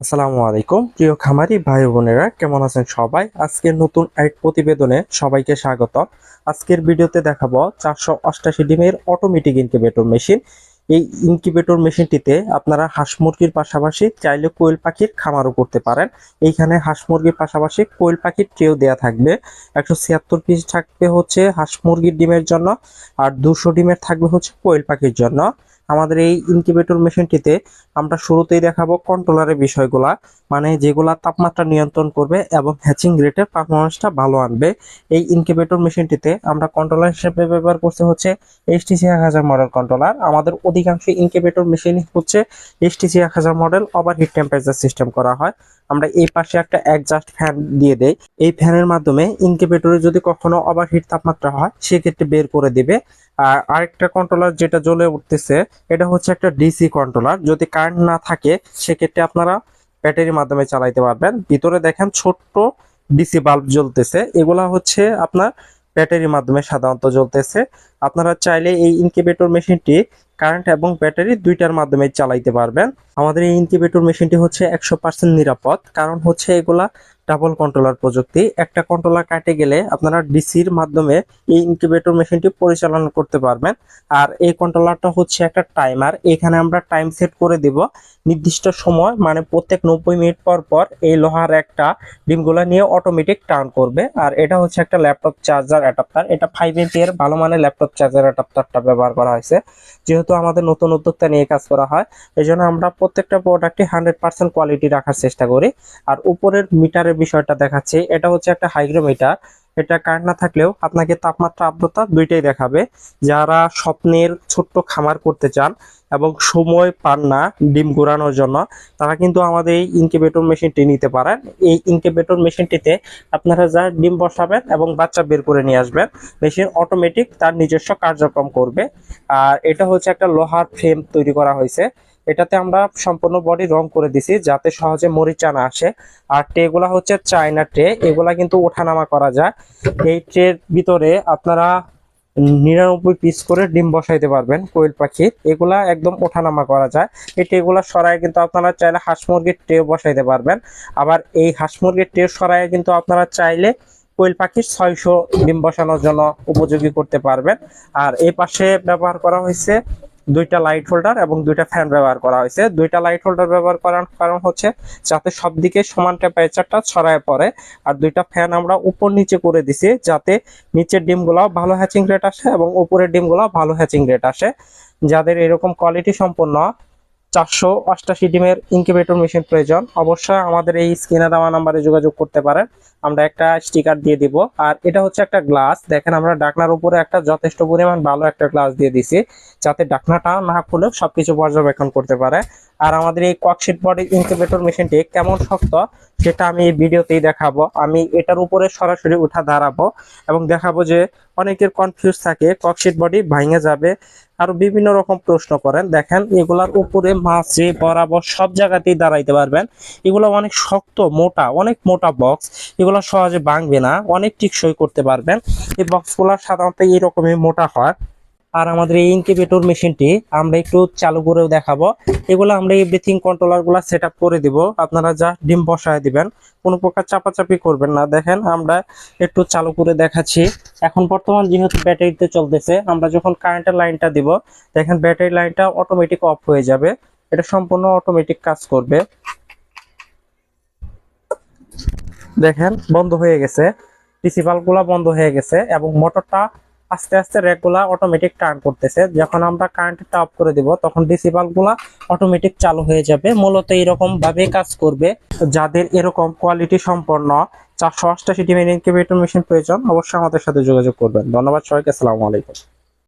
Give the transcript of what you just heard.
আসসালামু আলাইকুম। প্রিয় খামারি ভাই বোনেরা, কেমন আছেন সবাই? আজকের নতুন এক প্রতিবেদনে সবাইকে স্বাগত আজকের ভিডিওতে দেখাবো চারশো অষ্টাশি ডিমের অটোমেটিক ইনকিউবেটর মেশিন এই ইনকিউবেটর মেশিনটিতে আপনারা হাঁস মুরগির পাশাপাশি চাইলে কোয়েল পাখির খামারও করতে পারেন। এইখানে হাঁস মুরগির পাশাপাশি কোয়েল পাখির ট্রেও দেওয়া থাকবে। একশো ছিয়াত্তর পিস থাকবে হচ্ছে হাঁস মুরগির ডিমের জন্য আর দুশো ডিমের থাকবে হচ্ছে কোয়েল পাখির জন্য। আমাদের এই ইনকিউবেটর মেশিনটিতে আমরা শুরুতেই দেখাবো কন্ট্রোলারের বিষয়গুলা মানে যেগুলা তাপমাত্রা নিয়ন্ত্রণ করবে এবং হ্যাচিং রেটের পারফরমেন্সটা ভালো আনবে। এই ইনকিউবেটর মেশিনটিতে আমরা কন্ট্রোলার হিসেবে ব্যবহার করতে হচ্ছে এইচটিসি এক হাজার মডেল কন্ট্রোলার আমাদের অধিকাংশ ইনকিউবেটর মেশিন হচ্ছে এইচটিসি এক হাজার model over heat temperature system করা হয়। আমরা এই পাশে একটা অ্যাডজাস্ট ফ্যান দিয়ে দেই। এই ফ্যানের মাধ্যমে ইনকিউবেটরে যদি কখনো ওভারহিট তাপমাত্রা হয়, সেক্ষেত্রে বের করে দেবে। আর আরেকটা কন্ট্রোলার যেটা জ্বলে উঠতেছে, এটা হচ্ছে একটা ডিসি কন্ট্রোলার যদি কারেন্ট না থাকে, সেক্ষেত্রে আপনারা ব্যাটারির মাধ্যমে চালাইতে পারবেন। ভিতরে দেখেন ছোট্ট ডিসি বাল্ব জ্বলতেছে। এগুলা হচ্ছে আপনার ব্যাটারির মাধ্যমে সাধারণত জ্বলতেছে। আপনারা চাইলে এই ইনকিউবেটর মেশিনটি কারেন্ট এবং ব্যাটারি দুইটার মাধ্যমে চালাইতে পারবেন। আমাদের এই ইনকিউবেটর মেশিনটি হচ্ছে একশো পার্সেন্ট নিরাপদ। কারণ হচ্ছে এগুলা ডাবল কন্ট্রোলার প্রযুক্তি। একটা কন্ট্রোলার কাটে গেলে আপনারা ডিসির মাধ্যমে এই ইনকিউবেটর মেশিনটি পরিচালনা করতে পারবেন। আর এই কন্ট্রোলারটা হচ্ছে একটা টাইমার এখানে আমরা টাইম সেট করে দিব। নির্দিষ্ট সময় মানে প্রত্যেক নব্বই মিনিট পর পর এই লোহার একটা ডিমগুলো নিয়ে অটোমেটিক টার্ন করবে। আর এটা হচ্ছে একটা ল্যাপটপ চার্জার অ্যাডাপ্টার এটা ফাইভ এর ভালো মানের ল্যাপটপ চার্জার অ্যাডাপ্টারটা ব্যবহার করা হয়েছে। যেহেতু আমাদের নতুন উদ্যোক্তা নিয়ে কাজ করা হয় এই জন্য আমরা প্রত্যেকটা প্রোডাক্টে হান্ড্রেড পার্সেন্ট কোয়ালিটি রাখার চেষ্টা করি। আর উপরের মিটারের বিষয়টা দেখাচ্ছি। এটা হচ্ছে একটা হাইগ্রোমিটার এটা কারেন্ট না থাকলেও আপনাকে তাপমাত্রা আর্দ্রতা দুইটাই দেখাবে। যারা স্বপ্নের ছোট্ট খামার করতে চান এবং সময় পান না ডিম ঘোরানোর জন্য, তারা কিন্তু আমাদের এই ইনকিউবেটর মেশিনটি নিতে পারেন। এই ইনকিউবেটর মেশিনটিতে আপনারা যা ডিম বসাবেন এবং বাচ্চা বের করে নিয়ে আসবেন মেশিন অটোমেটিক তার নিজস্ব কার্যক্রম করবে। আর এটা হচ্ছে একটা লোহার ফ্রেম তৈরি করা হয়েছে। এটাতে আমরা সম্পূর্ণ বডি রং করে দিছি, যাতে সহজে মরিচা না আসে। আর ট্রে গুলা হচ্ছে চায়না ট্রে এগুলা কিন্তু ওঠানামা করা যায়। এই ট্রের ভিতরে আপনারা নিরানব্বই পিস করে ডিম বসাইতে পারবেন, কোয়েল পাখির এগুলা একদম ওঠানামা করা যায়। এই ট্রেগুলা সরায় কিন্তু আপনারা চাইলে হাঁস মুরগির ট্রে বসাইতে পারবেন। আবার এই হাঁস মুরগির ট্রে সরায় কিন্তু আপনারা চাইলে কোয়েল পাখির ছয়শো ডিম বসানোর জন্য উপযোগী করতে পারবেন। আর এই পাশে ব্যবহার করা হয়েছে দুইটা লাইট হোল্ডার এবং দুইটা ফ্যান ব্যবহার করা হয়েছে। দুইটা লাইট হোল্ডার ব্যবহার করার কারণ হচ্ছে যাতে সব দিকে সমান টেম্পারেচারটা ছড়ায় পড়ে। আর দুইটা ফ্যান আমরা উপর নিচে করে দিছি যাতে নিচের ডিমগুলো ভালো হ্যাচিং রেট আসে এবং উপরের ডিমগুলো ভালো হ্যাচিং রেট আসে। যাদের এরকম কোয়ালিটি সম্পন্ন চারশো অষ্টাশি ডিমের ইনকিউবেটর মেশিন প্রয়োজন। অবশ্যই আমাদের এই স্ক্রিনে দেওয়া নাম্বারে যোগাযোগ করতে পারেন। আমরা একটা স্টিকার দিয়ে দিব। আর এটা হচ্ছে একটা গ্লাস দেখেন আমরা ডাকনার উপরে একটা যথেষ্ট পরিমাণ ভালো একটা গ্লাস দিয়ে দিছি, যাতে ডাকনাটা না খুলেও সবকিছু পর্যবেক্ষণ করতে পারে। আর আমাদের এই ককশিট বডি ইনকিউবেটর মেশিনটি কেমন শক্ত, সেটা আমি এই ভিডিওতেই দেখাবো। আমি এটার উপরে সরাসরি উঠা দাঁড়াবো এবং দেখাবো যে অনেকের কনফিউজ থাকে ককশিট বডি ভাঙে যাবে আরও বিভিন্ন রকম প্রশ্ন করেন। দেখেন, এগুলার উপরে মাঝে, বরাবর সব জায়গাতেই দাঁড়াইতে পারবেন। এগুলো অনেক শক্ত, মোটা, অনেক মোটা বক্স এগুলো সহজে ভাঙবে না, অনেক টিকসই করতে পারবেন। এই বক্সগুলো সাধারণত এইরকমই মোটা হয়। আর আমাদের এই ইনকিউবেটর মেশিনটি আমরা একটু চালু করেও দেখাবো। এগুলো আমরা এভরিথিং কন্ট্রোলারগুলা সেট আপ করে দিব। আপনারা যা ডিম বসায় দিবেন, কোনো প্রকার চাপাচাপি করবেন না। দেখেন, আমরা একটু চালু করে দেখাচ্ছি। এখন বর্তমান যেহেতু ব্যাটারিতে চলতেছে, আমরা যখন কারেন্টের লাইনটা দিব, দেখেন ব্যাটারি লাইনটা অটোমেটিক অফ হয়ে যাবে। এটা সম্পূর্ণ অটোমেটিক কাজ করবে। দেখেন, বন্ধ হয়ে গেছে। ডিসি গুলা বন্ধ হয়ে গেছে এবং মোটরটা আস্তে আস্তে র্যাকগুলা অটোমেটিক টার্ন করতেছে। যখন আমরা কারেন্টটা অফ করে দিব, তখন ডিসি গুলা অটোমেটিক চালু হয়ে যাবে। মূলত এরকম ভাবে কাজ করবে। যাদের এরকম কোয়ালিটি সম্পন্ন চারশো অষ্টাশি ডিমের ইনকিউবেটর মেশিন প্রয়োজন, অবশ্যই আমাদের সাথে যোগাযোগ করবেন। ধন্যবাদ সবাইকে, আসসালামু আলাইকুম।